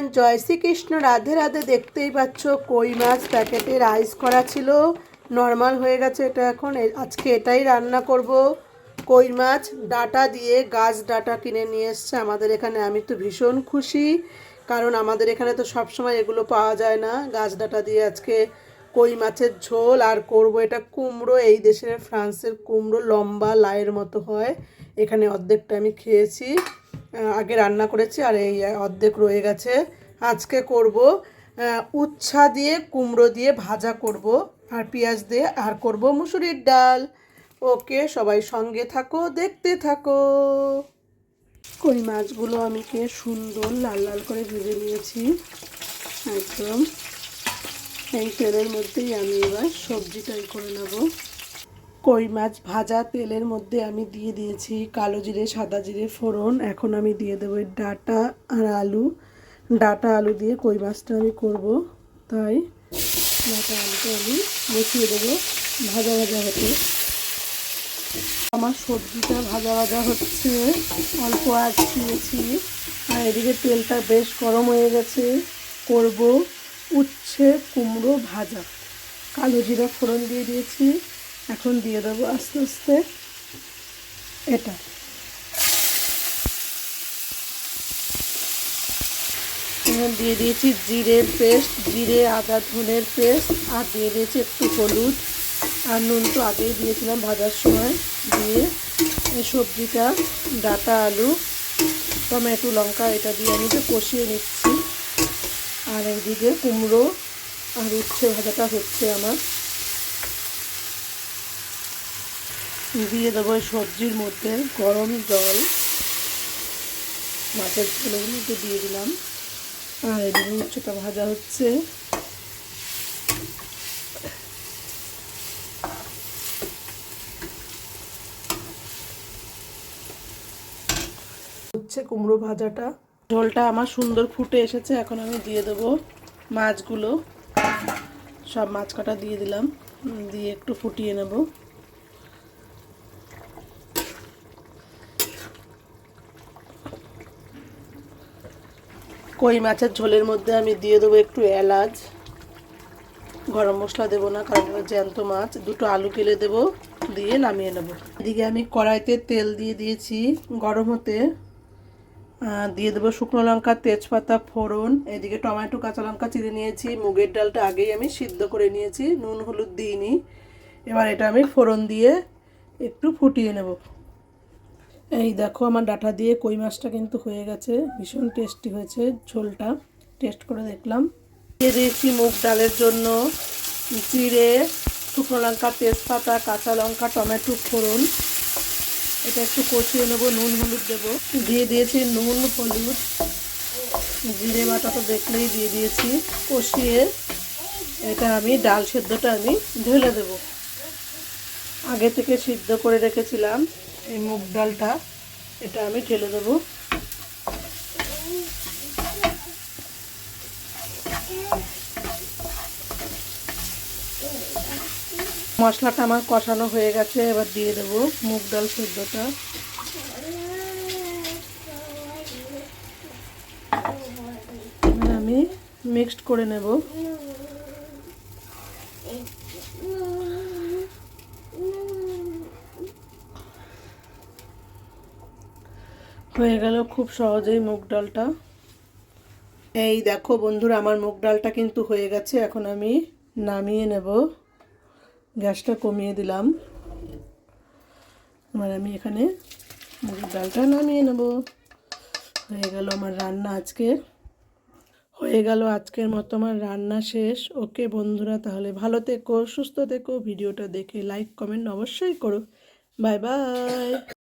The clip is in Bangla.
এভরিওয়ান জয় শ্রীকৃষ্ণ, রাধে রাধে, দেখতেই পাচ্ছ, কই মাছ, প্যাকেটে রাইস করা ছিল। নর্মাল হয়ে গেছে এটা এখন। আজকে এটাই রান্না করব। কই মাছ, ডাটা দিয়ে গাছ ডাটা কিনে নিয়ে এসছে আমাদের এখানে। আমি তো ভীষণ খুশি, কারণ আমাদের এখানে তো সবসময় এগুলো পাওয়া যায় না। গাছ ডাটা দিয়ে আজকে কই মাছের ঝোল, আর করব এটা কুমড়ো। এই দেশের ফ্রান্সের কুমড়ো লম্বা লাইয়ের মতো হয়। এখানে অর্ধেকটা আমি খেয়েছি। আগে রান্না করেছি আর এই অর্ধেক রয়ে গেছে। আজকে করব উচ্ছা দিয়ে কুমড়ো দিয়ে ভাজা করব আর পেঁয়াজ দিয়ে আর করব মুসুরির ডাল। ওকে, সবাই সঙ্গে থাকো, দেখতে থাকো। কই মাছগুলো আমি কে সুন্দর লাল লাল করে ভেজে নিয়েছি। একদম এই তেলের মধ্যেই আমি এবার সবজিটাই করে নেব। কই মাছ ভাজা তেলের মধ্যে আমি দিয়ে দিয়েছি কালো জিরে, সাদা জিরে, ফোড়ন। এখন আমি দিয়ে দেবো ডাটা আর আলু। ডাটা আলু দিয়ে কই মাছটা আমি করব? তাই ডাটা আলুটা আমি বসিয়ে দেবো ভাজা ভাজা হতে। আমার সবজিটা ভাজা ভাজা হচ্ছে। অল্প আঁচ দিয়েছি। আর এদিকে তেলটা বেশ গরম হয়ে গেছে। করব উচ্ছে কুমড়ো ভাজা। কালো জিরা ফোড়ন দিয়ে দিয়েছি। এখন দিয়ে দেবো আস্তে আস্তে। এটা। দিয়ে দিয়েছি জিরের পেস্ট, জিরে, আদা, ধনের পেস্ট, আর দিয়ে দিয়েছি একটু হলুদ। আর নুন তো আগেই দিয়েছিলাম ভাজার সময়। দিয়ে এই সবজিটা, ডাটা, আলু, টমেটো, লঙ্কা, এটা দিয়ে আমি তো কষিয়ে নিচ্ছি। আর এইদিকে কুমড়ো আর উচ্ছে ভাজাটা হচ্ছে আমার। দিয়ে দেবো সবজির মধ্যে। গরম জল। মাছের মধ্যে দিয়ে দিলাম। আর এদিকে উচ্ছেটা ভাজা হচ্ছে। হচ্ছে কুমড়ো ভাজাটা। ঝোলটা আমার সুন্দর ফুটে এসেছে, এখন আমি দিয়ে দেবো মাছগুলো। সব মাছ কাটা দিয়ে দিলাম, দিয়ে একটু ফুটিয়ে নেব। কই মাছের ঝোলের মধ্যে আমি দিয়ে দেবো একটু এলাচ। গরম মশলা দেবো না, কারণ জ্যান্ত মাছ। দুটো আলু কেলে দেবো, দিয়ে নামিয়ে নেব। এদিকে আমি কড়াইতে তেল দিয়ে দিয়েছি গরম হতে। দিয়ে দেবো শুকনো লঙ্কা, তেজপাতা, ফোড়ন। এদিকে টমেটো, কাঁচা লঙ্কা চিড়ে নিয়েছি। মুগের ডালটা আগেই আমি সিদ্ধ করে নিয়েছি, নুন, হলুদ দিইনি। এবার এটা আমি ফোড়ন দিয়ে একটু ফুটিয়ে নেব। এই দেখো আমার ডাটা দিয়ে কই মাছটা কিন্তু হয়ে গেছে। ভীষণ টেস্টি হয়েছে ঝোলটা। টেস্ট করে দেখলাম। দিয়ে দিয়েছি মুগ ডালের জন্য জিরে, শুকনো লঙ্কা, তেজপাতা, কাঁচা লঙ্কা, টমেটো ফোড়ন। এটা একটু কষিয়ে নেব, নুন হলুদ দেবো। দিয়ে দিয়েছি নুন, হলুদ, জিরে বাটা তো দেখলেই দিয়ে দিয়েছি। কষিয়ে এটা আমি ডাল সেদ্ধটা আমি ঢেলে দেবো। আগে থেকে সিদ্ধ করে রেখেছিলাম। এই মুগ ডালটা, এটা আমি ঢেলে দেবো। মশলাটা আমার কষানো হয়ে গেছে, এবার দিয়ে দেবো মুগ ডাল সেদ্ধটা। আমি মিক্সড করে নেব। হয়ে গেল খুব সহজেই মুগ ডালটা। এই দেখো বন্ধুরা, আমার মুগ ডালটা কিন্তু হয়ে গেছে। এখন আমি নামিয়ে নেব। গ্যাসটা কমিয়ে দিলাম। এবার আমি এখানে মুগের ডালটা নামিয়ে নেব। হয়ে গেল আমার রান্না আজকে। হয়ে গেল আজকের মতো আমার রান্না শেষ। ওকে বন্ধুরা, তাহলে ভালো থেকো, সুস্থ থেকো। ভিডিওটা দেখে লাইক কমেন্ট অবশ্যই করো। Bye bye